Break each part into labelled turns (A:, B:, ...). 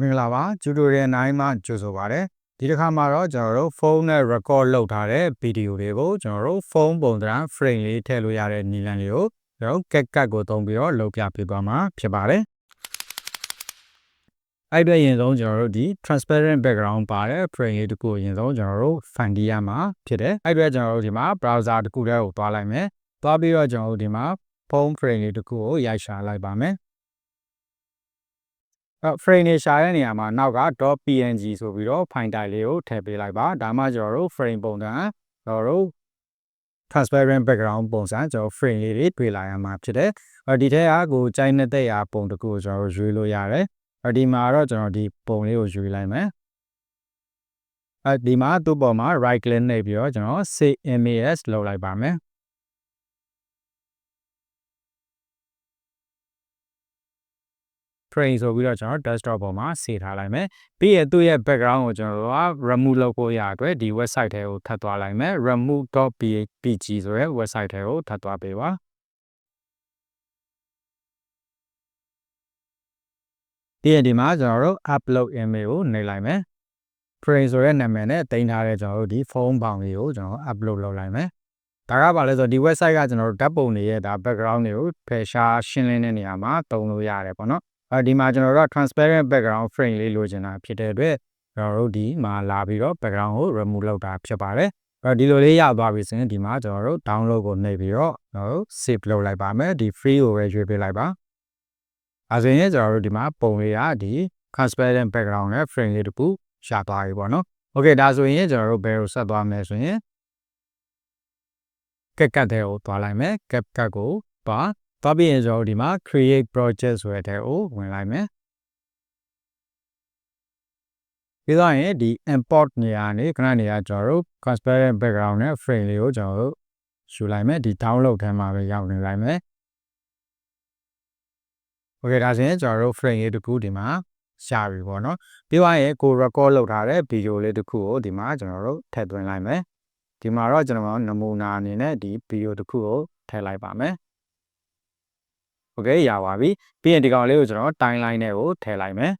A: မင်္ဂလာပါ tutorial 9မှာကြိုဆိုပါရစေဒီတစ်ခါမှာတော့ကျွန်တော်တို့ဖုန်းနဲ့ record လုပ်ထားတဲ့ဗီဒီယိုတွေကိုကျွန်တော်တို့ဖုန်းပုံသဏ္ဍာန် frame လေးထည့်လို့ရတဲ့နည်းလမ်းလေးကိုကျွန်တော်တို့ CapCut ကိုသုံးပြီးတော့လုပ်ပြပေးသွားမှာဖြစ်ပါတယ်အဲ့အတွက်ရင်ဆုံးကျွန်တော်တို့ဒီ transparent background ပါတဲ့ frame လေးတစ်ခုကိုရင်ဆုံးကျွန်တော်တို့ find ရမှာဖြစ်တယ်အဲ့အတွက်ကျွန်တော်တို့ဒီမှာ browser တစ်ခုတည်းကိုသွားလိုက်မယ်သွားပြီးတော့ကျွန်တော်တို့ဒီမှာဖုန်း frame လေးတစ်ခုကိုရိုက်ရှာလိုက်ပါမယ်အဲ frame နေရှာတဲ့နေရာမှာနောက်က .png ဆိုပြီးတော့ file type လေးကိုထည့်ပေးလိုက်ပါဒါမှကျွန်တော်တို့ frame ပုံစံကျွန်တော်တို့ transparent background ပုံစံကျွန်တော် frame လေးတွေတွေ့လာရမှာဖြစ်တယ်အဲဒီထဲကကိုကြိုက်နေတဲ့ရာပုံတစ်ခုကိုကျွန်တော်ရွေးလို့ရတယ်အဲဒီမှာတော့ကျွန်တော်ဒီပုံလေးကိုရွေးလိုက်မယ်အဲဒီမှာသူ့ပေါ်မှာ right click နှိပ်ပြီးတော့ကျွန်တော် save image လုပ်လိုက်ပါမယ် frame ဆိုပြီးတော့ကျွန်တော် desktop ပေါ်မှာစေထားလိုက်မယ်ပြီးရင်သူ့ရဲ့ background ကိုကျွန်တော်တို့က remove လုပ်ဖို့ရအတွက်ဒီ website ထဲကိုထပ်သွားလိုက်မယ် remove.pg ဆိုတဲ့ website ထဲကိုထပ်သွားပေးပါပြီးရင်ဒီမှာကျွန်တော်တို့ upload image ကိုနှိပ်လိုက်မယ် frame ဆိုတဲ့နာမည်နဲ့တင်ထားတဲ့ကျွန်တော်တို့ဒီဖုန်းပေါင်လေးကိုကျွန်တော် upload လုပ်လိုက်မယ်ဒါကဘာလဲဆိုတော့ဒီ website ကကျွန်တော်တို့ဓာတ်ပုံတွေရဲ့ဒါ background တွေကိုဖယ်ရှားရှင်းလင်းတဲ့နေရာမှာတုံးလို့ရတယ်ပေါ့နော် အဲဒီမှာကျွန်တော်တို့က transparent background frame လေးလိုချင်တာဖြစ်တဲ့အတွက်ကျွန်တော်တို့ဒီမှာလာပြီးတော့ background ကို remove လုပ်တာဖြစ်ပါတယ်အဲဒီလိုလေးရသွားပြီဆိုရင်ဒီမှာကျွန်တော်တို့ download ကိုနှိပ်ပြီးတော့ကျွန်တော်တို့ save လုပ်လိုက်ပါမယ်ဒီ free ကိုပဲရွေးပေးလိုက်ပါအဲဆိုရင်ကျွန်တော်တို့ဒီမှာပုံလေးကဒီ transparent background နဲ့ frame လေးတခုရှာသွားပြီပေါ့နော်โอเคဒါဆိုရင်ကျွန်တော်တို့ဘယ်လိုဆက်သွားမလဲဆိုရင် CapCut တဲ့ကိုသွားလိုက်မယ် CapCut ကိုပါ သွားပြီးရင်ကျွန်တော်ဒီမှာ create project ဆိုတဲ့ထဲကိုဝင်လိုက်မယ်ပြီးတော့ရင်ဒီ import နေရာနေခဏနေရာကျွန်တော်တို့ transparent background နဲ့ frame လေးကိုကျွန်တော်တို့ယူလိုက်မယ်ဒီ download ထဲမှာပဲရောက်နေလိုက်မယ် Okay ဒါဆိုရင်ကျွန်တော်တို့ frame လေးတစ်ခုဒီမှာရှာပြီပေါ့နော်ပြီးသွားရင်ကို record လုပ်ထားတဲ့ video လေးတစ်ခုကိုဒီမှာကျွန်တော်တို့ထည့်သွင်းလိုက်မယ်ဒီမှာတော့ကျွန်တော်နမူနာအနေနဲ့ဒီ video တစ်ခုကိုထည့်လိုက်ပါမယ် โอเคရပါပြီပြီးရင်ဒီကောင်လေးကိုကျွန်တော် timeline နဲ့ကိုထည့်လိုက်မယ်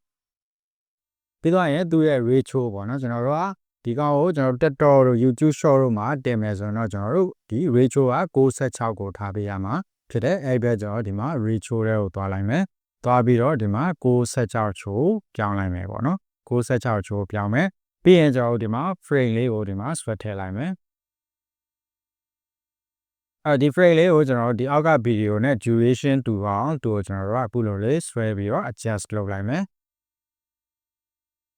A: ပြီးတော့ရင်သူ့ရဲ့ ratio ပေါ့နော်ကျွန်တော်တို့ကဒီကောင်ကိုကျွန်တော် TikTok တို့ YouTube Short တို့မှာတင်မယ်ဆိုတော့ကျွန်တော်တို့ဒီ ratio က66ကိုထားပေးရမှာဖြစ်တဲ့အဲ့ဘက်ကျွန်တော်ဒီမှာ ratio တွေကိုသွားလိုက်မယ်သွားပြီးတော့ဒီမှာ66ချိုးပြောင်းလိုက်မယ်ပေါ့နော်66ချိုးပြောင်းမယ်ပြီးရင်ကျွန်တော်တို့ဒီမှာ frame လေးကိုဒီမှာ swap ထည့်လိုက်မယ် အဲဒီ frame လေးကိုကျွန်တော်တို့ဒီအောက်က video နဲ့ duration တူအောင်တူကိုကျွန်တော်တို့ကအခုလိုလေးဆွဲပြီးတော့ adjust လုပ်လိုက်မယ်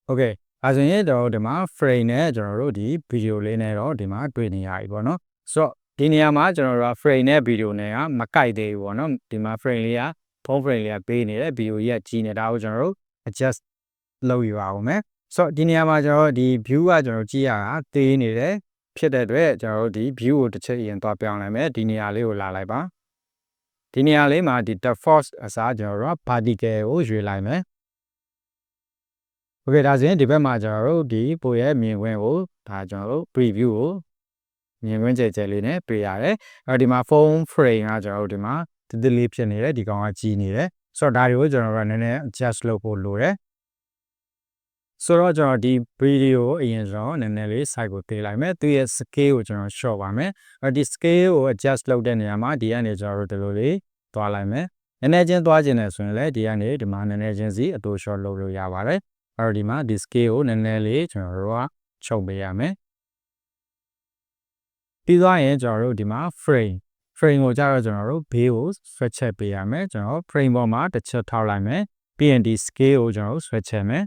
A: okay အဲဆိုရင်တော့ဒီမှာ frame နဲ့ကျွန်တော်တို့ဒီ video လေးနဲ့တော့ဒီမှာတွေ့နေရပြီပေါ့နော်ဆိုတော့ဒီနေရာမှာကျွန်တော်တို့က frame နဲ့ video နဲ့ကမကိုက်သေးဘူးပေါ့နော်ဒီမှာ frame လေးကဖုန်း frame လေးကပေးနေတယ် video ကြီးကကြီးနေတာကိုကျွန်တော်တို့ adjust လုပ်ရပါဦးမယ်ဆိုတော့ဒီနေရာမှာကျွန်တော်တို့ဒီ view ကကျွန်တော်ကြည့်ရတာသေးနေတယ် ဖြစ်တဲ့အတွက်ကျွန်တော်တို့ဒီ view ကိုတစ်ချက်ရင်သွားပြောင်းလိုက်မယ်ဒီနေရာလေးကိုလာလိုက်ပါဒီနေရာလေးမှာဒီ default အစားကျွန်တော်တို့ vertical ကိုရွေးလိုက်မယ် Okay ဒါဆိုရင်ဒီဘက်မှာကျွန်တော်တို့ဒီပိုရဲ့မြင်ကွင်းကိုဒါကျွန်တော်တို့ preview ကိုမြင်ကွင်းကြဲကြဲလေးနဲ့တွေ့ရတယ်အဲဒီမှာ phone frame ကကျွန်တော်တို့ဒီမှာတည်တည်လေးဖြစ်နေတယ်ဒီကောင်ကကြီးနေတယ်ဆိုတော့ဒါတွေကိုကျွန်တော်တို့ကနည်းနည်း adjust လုပ်ဖို့လိုတယ် ဆိုတော့ကျွန်တော်ဒီ video ကိုအရင်ဆုံးနည်းနည်းလေး site ကိုတင်လိုက်မယ်သူရဲ့ scale ကိုကျွန်တော် short ပါမယ်အဲဒီ scale ကို adjust လုပ်တဲ့နေရာမှာဒီကနေကျွန်တော်တို့ဒီလိုလေးသွားလိုက်မယ်နည်းနည်းချင်းသွားခြင်းနဲ့ဆိုရင်လည်းဒီကနေဒီမှာနည်းနည်းချင်းစီအတူ short လုပ်လို့ရပါတယ်အဲ့ဒီမှာဒီ scale ကိုနည်းနည်းလေးကျွန်တော်တို့ကချုပ်ပေးရမယ်ပြီးသွားရင်ကျွန်တော်တို့ဒီမှာ frame frame ကိုကြတော့ကျွန်တော်တို့ဘေးကို stretch ချက်ပေးရမယ်ကျွန်တော် frame ပေါ်မှာတစ်ချက်ထောက်လိုက်မယ်ပြီးရင်ဒီ scale ကိုကျွန်တော်တို့ stretch ချက်မယ်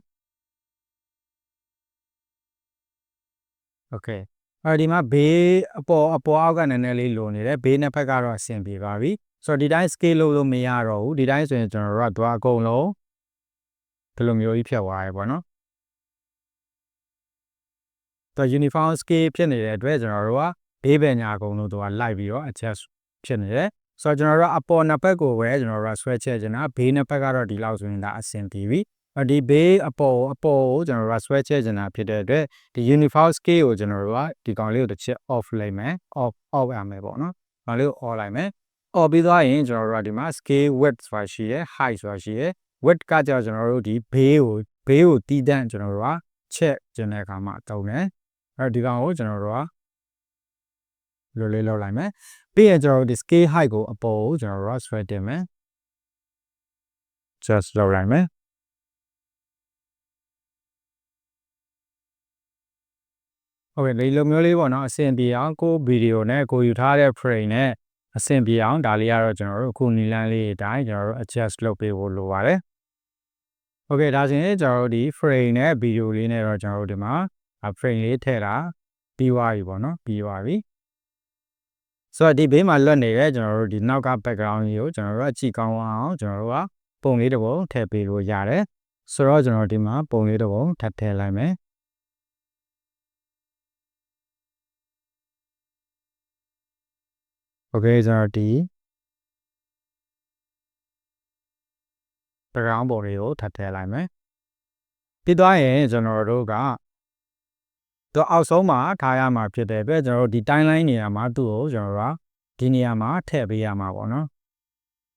A: okay အဲဒီမှာဘေးအပေါ်အပေါ်အောက်ကနည်းနည်းလေးလိုနေတယ်ဘေးနှစ်ဖက်ကတော့အဆင်ပြေပါပြီဆိုတော့ဒီတိုင်း scale လုပ်လို့မရတော့ဘူးဒီတိုင်းဆိုရင်ကျွန်တော်တို့ကသွားအကုန်လုံးဒီလိုမျိုးကြီးဖြတ်သွားရဲပေါ့နော်တော့ uniform scale ဖြစ်နေတဲ့အတွက်ကျွန်တော်တို့ကဘေးပညာအကုန်လုံးတော့လိုက်ပြီးတော့ adjust ဖြစ်နေတယ်ဆိုတော့ကျွန်တော်တို့အပေါ်နှစ်ဘက်ကိုပဲကျွန်တော်တို့ဆွဲချက်ချင်တာဘေးနှစ်ဘက်ကတော့ဒီလောက်ဆိုရင်ဒါအဆင်ပြေပြီ ဒီဘေးအပေါ်အပေါ်ကိုကျွန်တော်တို့ဆွဲချက်ချင်တာဖြစ်တဲ့အတွက်ဒီ uniform scale ကိုကျွန်တော်တို့ကဒီကောင်လေးကိုတစ်ချက် off လိုက်မယ် off off ရမယ်ပေါ့နော်။ကောင်လေးကို off လိုက်မယ်။ off ပြီးသွားရင်ကျွန်တော်တို့ကဒီမှာ scale width ဆိုတာရှိရယ် height ဆိုတာရှိရယ် width ကကြောင့်ကျွန်တော်တို့ဒီဘေးကိုဘေးကိုတီးတန့်ကျွန်တော်တို့ကချက်ကျင်တဲ့အခါမှာတုံးတယ်အဲ့တော့ဒီကောင်ကိုကျွန်တော်တို့ကလိုလေးလောက်လိုက်မယ်ပြီးရင်ကျွန်တော်တို့ဒီ scale height ကိုအပေါ်ကိုကျွန်တော်တို့ကဆွဲတင်မယ် just လောက်လိုက်မယ် ဟုတ်ကဲ့ဒီလိုမျိုးလေးပေါ့နော်အဆင်ပြေအောင်ကိုဗီဒီယိုနဲ့ကိုယူထားတဲ့ frame နဲ့အဆင်ပြေအောင်ဒါလေးကတော့ကျွန်တော်တို့အခုနီလန်းလေးအတိုင်းကျွန်တော်တို့ adjust လုပ်ပေးဖို့လိုပါတယ်။ Okay ဒါဆိုရင်ကျွန်တော်တို့ဒီ frame နဲ့ video လေးနဲ့တော့ကျွန်တော်တို့ဒီမှာ frame လေးထည့်တာပြီးသွားပြီပေါ့နော်ပြီးသွားပြီ။ဆိုတော့ဒီဘေးမှာလွတ်နေတဲ့ကျွန်တော်တို့ဒီနောက်က background ကြီးကိုကျွန်တော်တို့ကကြည့်ကောင်းအောင်ကျွန်တော်တို့ကပုံလေးတစ်ပုံထည့်ပေးလို့ရတယ်။ဆိုတော့ကျွန်တော်ဒီမှာပုံလေးတစ်ပုံထပ်ထည့်လိုက်မယ်။ Okay ကျွန်တော်ဒီ background ပုံလေးကိုထပ်ထည့်လိုက်မယ်ပြီးသွားရင်ကျွန်တော်တို့ကတော့အောက်ဆုံးမှာထားရမှာဖြစ်တဲ့အတွက်ကျွန်တော်တို့ဒီ timeline နေရာမှာသူ့ကိုကျွန်တော်တို့ကဒီနေရာမှာထည့်ပေးရမှာပေါ့နော်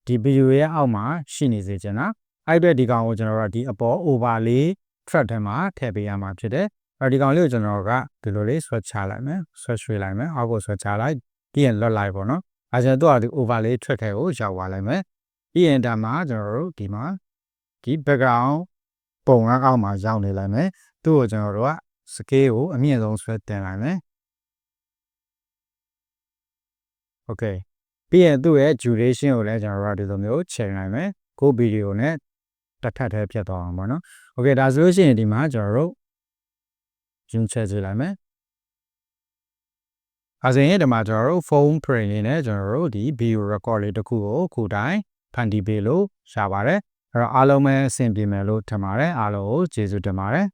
A: ဒီ video ရဲ့အောက်မှာရှိနေစေချင်တာအဲ့အတွက်ဒီကောင်ကိုကျွန်တော်တို့ကဒီအပေါ် overlay track ထဲမှာထည့်ပေးရမှာဖြစ်တယ်အဲဒီကောင်လေးကိုကျွန်တော်ကဒီလိုလေး switch ချလိုက်မယ် switch ရွှေ့လိုက်မယ်အောက်ကို switch ချလိုက် ပြီးရင်လွတ်လိုက်ပေါ့နော်အဲကျွန်တော်တို့ကဒီ overlay track ထဲကိုရောက်သွားလိုက်မယ်ပြီးရင်ဒါမှာကျွန်တော်တို့ဒီမှာဒီ background ပုံကအောက်မှာရောက်နေလိုက်မယ်သူ့ကိုကျွန်တော်တို့က scale ကိုအမြင့်ဆုံးဆွဲတင်လိုက်မယ် okay ပြီးရင်သူ့ရဲ့ duration ကိုလည်းကျွန်တော်တို့ကဒီလိုမျိုးချိန်လိုက်မယ်ကိုဗီဒီယိုနဲ့တစ်ထပ်တည်းဖြတ်သွားအောင်ပေါ့နော် okay ဒါဆိုလို့ရှိရင်ဒီမှာကျွန်တော်တို့ zoom ချက်ကြည့်လိုက်မယ် အဲဆိုရင်ဒီမှာကျွန်တော်တို့ phone frame လေးနဲ့ကျွန်တော်တို့ဒီ video record လေးတစ်ခုကိုခုတိုင်းဖန်တီးပေးလို့ရှာပါတယ်အဲ့တော့အားလုံးပဲအဆင်ပြေမယ်လို့ထင်ပါတယ်အားလုံးကိုကျေးဇူးတင်ပါတယ်